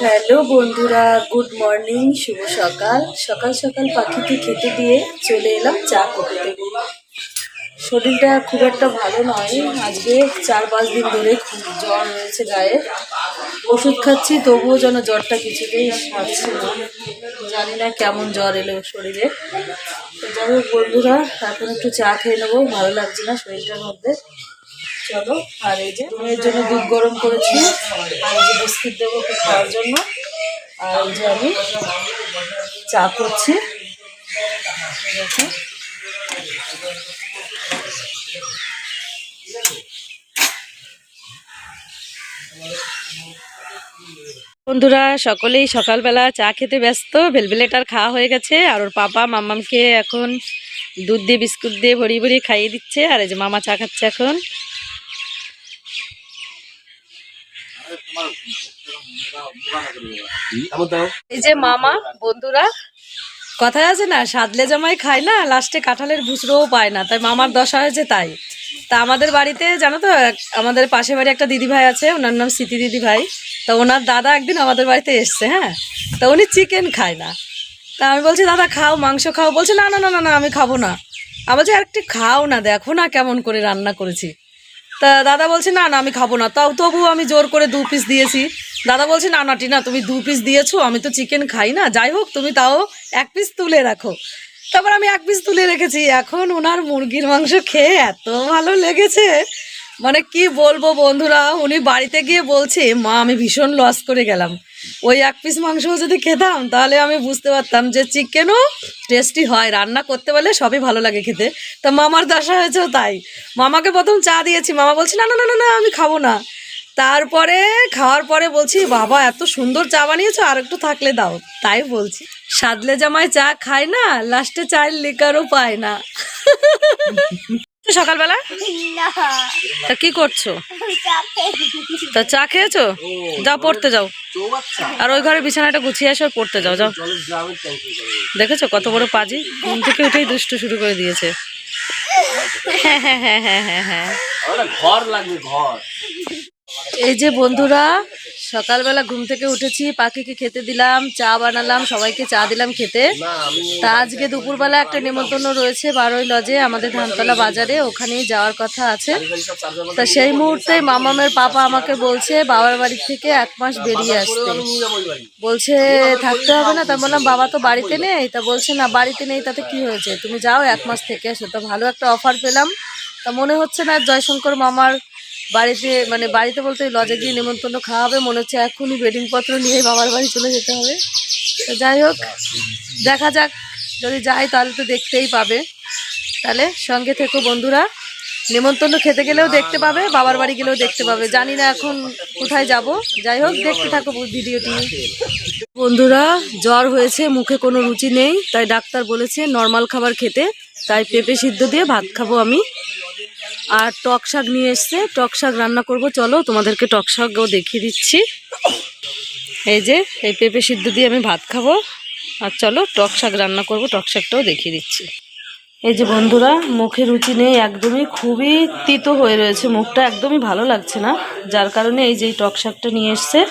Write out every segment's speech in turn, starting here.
Hello বন্ধুরা, good morning, শুভ সকাল। সকাল সকাল পাখিকে খেতে দিয়ে চলে এলাম চা করতে। শরীরটা খুব একটা ভালো নয়। আজকে চার পাঁচ দিন ধরে খুব জ্বর রয়েছে গায়ে। ওষুধ খাচ্ছি, তবুও যেন জ্বরটা কিছুতেই সারছে না। জানি না কেমন জ্বর এলো শরীরে। যাই হোক বন্ধুরা, এখন একটু চা খেয়ে নেব। ভালো লাগছে না শরীরটার মধ্যে। চলো, আর এই যে মেয়ের জন্য দুধ গরম করেছি। আর এই যে বিস্কিট দেবো ওকে খাওয়ার জন্য। আর এই যে আমি চা করছি। বন্ধুরা, সকলেই সকালবেলা চা খেতে ব্যস্ত। ভেলভেলেটার খাওয়া হয়ে গেছে। আর ওর পাপা মাম্মামকে এখন দুধ দিয়ে, বিস্কুট দিয়ে ভরিয়ে ভরিয়ে খাইয়ে দিচ্ছে। আর এই যে মামা চা খাচ্ছে এখন। এই যে মামা, বন্ধুরা, কথায় আছে না, সাদলে জামাই খায় না, লাস্টে কাঁঠালের ভুসরোও পায় না, তাই মামার দশা হয়েছে তাই। তা আমাদের বাড়িতে, জানো তো আমাদের পাশে বাড়ি একটা দিদি ভাই আছে, ওনার নাম স্মৃতি দিদি ভাই তা ওনার দাদা একদিন আমাদের বাড়িতে এসছে হ্যাঁ? তা উনি চিকেন খায় না। তা আমি বলছি, দাদা, খাও, মাংস খাও। বলছে, না না না না আমি খাব না। আমি বলছি আরেকটু খাও না, দেখো না কেমন করে রান্না করেছি। তা দাদা বলছে, না না, আমি খাব না। তাও তবু আমি জোর করে দু পিস দিয়েছি। দাদা বলছে, না না, টিনা, তুমি দু পিস দিয়েছ, আমি তো চিকেন খাই না। যাই হোক, তুমি তাও এক পিস তুলে রাখো। তারপর আমি এক পিস তুলে রেখেছি। এখন ওনার মুরগির মাংস খেয়ে এত ভালো লেগেছে। মানে কি বলব বন্ধুরা, উনি বাড়িতে গিয়ে বলছে, মা, আমি ভীষণ লস করে গেলাম। ওই এক পিস মাংস যদি খেতাম, তাহলে আমি বুঝতে পারতাম যে চিকেনও টেস্টি হয়। রান্না করতে পারলে সবই ভালো লাগে খেতে। তা মামার দশা হয়েছেও তাই। মামাকে প্রথম চা দিয়েছি। মামা বলছে, না না না না না, আমি খাব না। তারপরে, খাওয়ার পরে বলছি, বাবা, এত সুন্দর চা বানিয়েছো, আর একটু থাকলে দাও। তাই বলছি। সাদলে জামায় চা খায় না, লাস্টে চায়ের লিকারও পায় না। সকালবেলা? তা কি করছ? তা চা খেয়েছো? যাও পড়তে যাও। আর ওই ঘরে বিছানাটা গুছিয়ে আসো পড়তে যাও যাও। দেখেছ কত বড় পাজি? ঘুম থেকে উঠেই দুষ্ট শুরু করে দিয়েছে। হ্যাঁ হ্যাঁ হ্যাঁ হ্যাঁ হ্যাঁ হ্যাঁ। ঘর লাগবে ঘর। এই যে বন্ধুরা, সকালবেলা ঘুম থেকে উঠেছি, পাখিকে খেতে দিলাম, চা বানালাম, সবাইকে চা দিলাম খেতে। তা আজকে দুপুরবেলা একটা নেমন্তন্ন রয়েছে বারোই লজে, আমাদের ধানতলা বাজারে, ওখানেই যাওয়ার কথা আছে। তা সেই মুহূর্তে মামামের পাপা আমাকে বলছে, বাবার বাড়ি থেকে এক মাস বেরিয়ে আসতে। বলছে, থাকতে হবে না? তা বললাম, বাবা তো বাড়িতে নেই। তা বলছে, না, বাড়িতে নেই, তাতে কি হয়েছে? তুমি যাও, এক মাস থেকে এসো। তা ভালো একটা অফার পেলাম। তা মনে হচ্ছে না, জয়শঙ্কর মামার বাড়িতে মানে বাড়িতে বলতে লজে গিয়ে নেমন্তন্ন খাওয়া হবে মনে হচ্ছে এখনই বেডিং পত্র নিয়ে বাবার বাড়ি চলে যেতে হবে। তো যাই হোক, দেখা যাক, যদি যাই তাহলে তো দেখতেই পাবে। তাহলে সঙ্গে থেকো বন্ধুরা, নেমন্তন্ন খেতে গেলেও দেখতে পাবে, বাবার বাড়ি গেলেও দেখতে পাবে। জানি না এখন কোথায় যাব। যাই হোক, দেখতে থাকো ভিডিওটি। বন্ধুরা, জ্বর হয়েছে, মুখে কোনো রুচি নেই, তাই ডাক্তার বলেছে, নর্মাল খাবার খেতে। তাই পেঁপে সিদ্ধ দিয়ে ভাত খাব আমি। আর টক শাক নিয়ে এসছে। টক শাক রান্না করব। চলো তোমাদেরকে টক শাকও দেখিয়ে দিচ্ছি। এই যে, এই পেঁপে সিদ্ধ দিয়ে আমি ভাত খাব। আর চলো টক শাক রান্না করব, টক শাকটাও দেখিয়ে দিচ্ছি। এই যে বন্ধুরা, মুখে রুচি নেই, একদমই খুবই তিত হয়ে রয়েছে মুখটা, একদমই ভালো লাগছে না। যার কারণে এই যে টক শাকটা নিয়ে এসছে,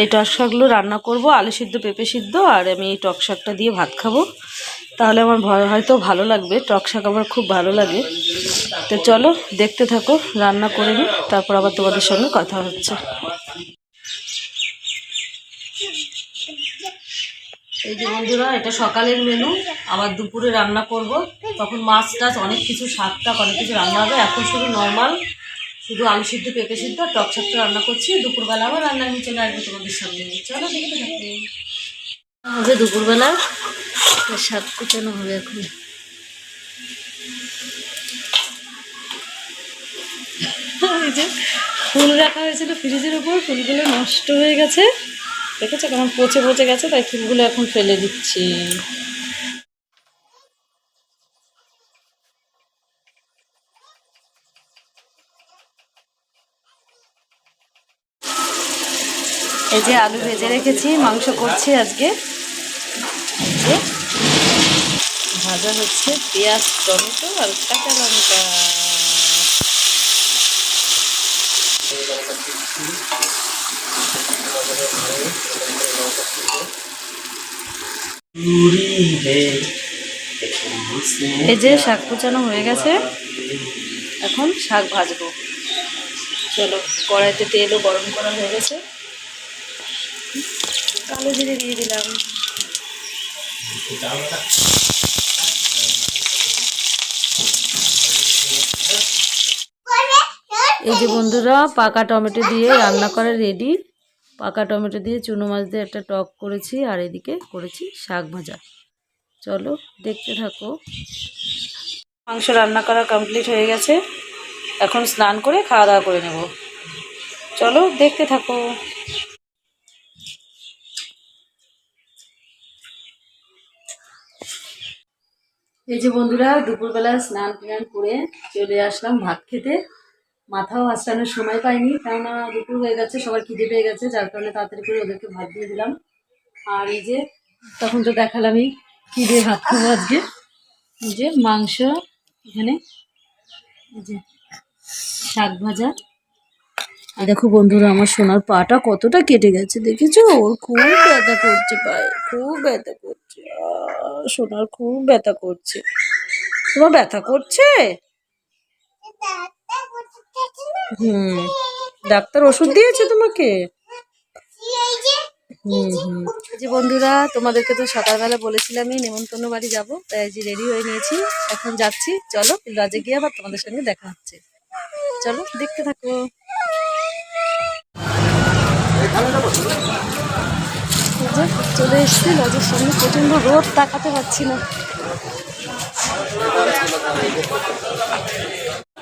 এই টক শাকগুলো রান্না করব, আলু সিদ্ধ, পেঁপে সিদ্ধ, আর আমি এই টক শাকটা দিয়ে ভাত খাব। তাহলে আমার ভয় হয়তো ভালো লাগবে টক শাক আমার খুব ভালো লাগে। তো চলো দেখতে থাকো রান্না করে নিই তারপর আবার তোমাদের সঙ্গে কথা হচ্ছে। এই যে বন্ধুরা এটা সকালের মেনু আবার দুপুরে রান্না করব। তখন মাছ টাছ অনেক কিছু শাক টাক অনেক কিছু রান্না হবে। এখন শুধু নর্মাল শুধু আলু সিদ্ধ পেঁপে সিদ্ধ টক শাকটা রান্না করছি। দুপুরবেলা আবার রান্না নিয়ে চলে আসবে তোমাদের সামনে চলো দেখতে থাকো। হবে দুপুরবেলা শাক কুচানো হবে এখন। ফুল রাখা হয়েছিল ফ্রিজের উপর, ফুলগুলো নষ্ট হয়ে গেছে। দেখেছ কেমন পচে পচে গেছে? তাই ফুলগুলো এখন ফেলে দিচ্ছি। এই যে আলু ভেজে রেখেছি, মাংস করছি আজকে। ভাজা হচ্ছে পেঁয়াজ, টমেটো আর কাঁচা লঙ্কা। এই যে শাক কুচানো হয়ে গেছে, এখন শাক ভাজবো। চলো, কড়াইতে তেলও গরম করা হয়ে গেছে। কালো জিরে দিয়ে দিলাম। এই যে বন্ধুরা, পাকা টমেটো দিয়ে রান্না করা রেডি পাকা টমেটো দিয়ে চুনো মাছ দিয়ে একটা টক করেছি, আর এদিকে করেছি শাক ভাজা। চলো, দেখতে থাকো। মাংস রান্না করা কমপ্লিট হয়ে গেছে। এখন স্নান করে খাওয়া দাওয়া করে নেব। চলো, দেখতে থাকো। এই যে বন্ধুরা, দুপুরবেলা স্নান টান করে চলে আসলাম ভাত খেতে। মাথাও আসানোর সময় পাইনি, কেননা দুপুর হয়ে গেছে, সবার খিদে পেয়ে গেছে, যার কারণে তাড়াতাড়ি করে ওদেরকে ভাত দিয়ে দিলাম। আর এই যে, তখন তো দেখালামই কী দিয়ে ভাত খাব আজকে। যে মাংস, এখানে যে শাক ভাজা। আর দেখো বন্ধুরা, আমার সোনার পাটা কতটা কেটে গেছে, দেখেছ? ওর খুব ব্যথা করছে পায়ে, খুব ব্যথা করছে সোনার খুব ব্যথা করছে। তোমার ব্যথা করছে? হুম। ডাক্তার ওষুধ দিয়েছে তোমাকে? যে বন্ধুরা তোমাদেরকে তো সকালবেলা বলেছিলামই নেমন্তন্ন বাড়ি যাব তাই আজ রেডি হয়ে নিয়েছি। এখন যাচ্ছি চলো রাজে গিয়ে আবার তোমাদের সঙ্গে দেখা হচ্ছে। চলো দেখতে থাকো। চলে এসছি লজের সামনে প্রচণ্ড রোদ তাকাতে পারছি না।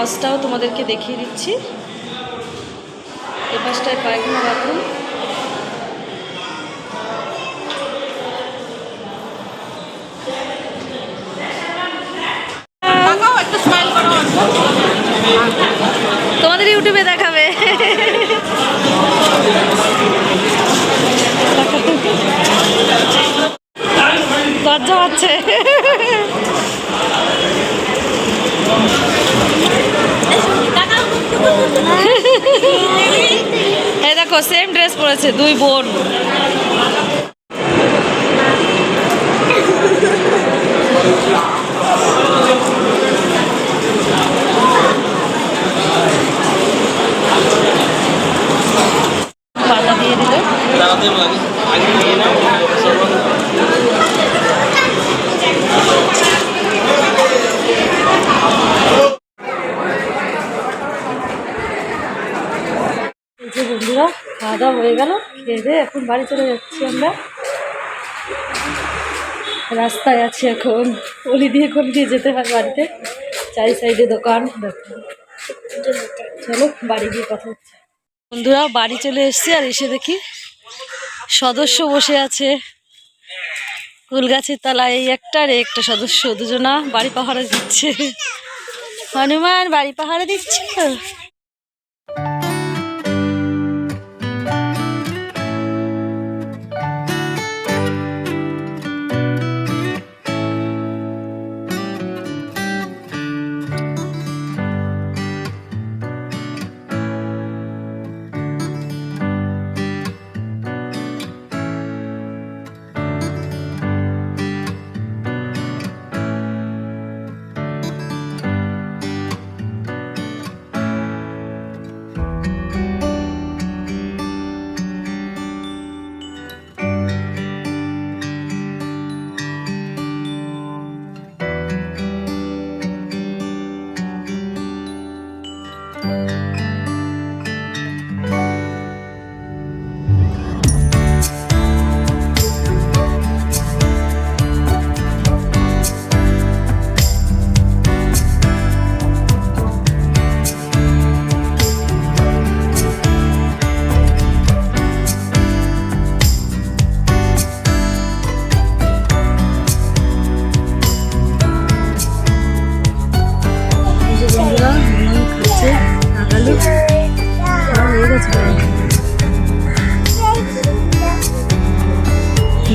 এই লজটাও তোমাদেরকে দেখিয়ে দিচ্ছি। এ পাশটায় পায়খানা বাথরুম তোমাদের ইউটিউবে দেখাবে। লজ্জা পাচ্ছে এই দেখো সেম ড্রেস পরেছে দুই বোন। পাতা দিয়ে দিল এই যে বন্ধুরা খাওয়া হয়ে গেল, খেয়ে এখন বাড়ি চলে যাচ্ছি আমরা। রাস্তায় আছি এখন, অলি দিয়ে গলি দিয়ে যেতে হয় বাড়িতে। চারি সাইডে দোকান চলো, বাড়ি গিয়ে কথা হচ্ছে। বন্ধুরা, বাড়ি চলে এসেছি আর এসে দেখি সদস্য বসে আছে। গাছের তলায় এই একটা আর একটা সদস্য, দুজনা বাড়ি পাহারা দিচ্ছে। হনুমান, বাড়ি পাহারা দিচ্ছে।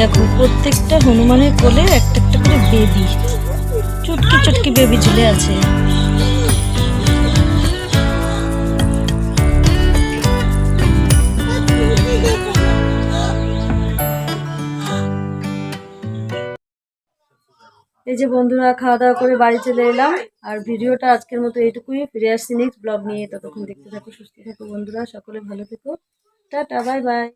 দেখো, প্রত্যেকটা হনুমানের কোলে একটা একটা করে বেবি, চুটকি চুটকি বেবি ঝুলে আছে। এই যে বন্ধুরা, খাওয়া দাওয়া করে বাড়ি চলে এলাম, আর ভিডিওটা আজকের মতো এইটুকুই। ফিরে আসছি নেক্সট ব্লগ নিয়ে, ততক্ষণ দেখতে থাকো, সুস্থ থাকো বন্ধুরা, সকলে ভালো থেকো। Tata bye bye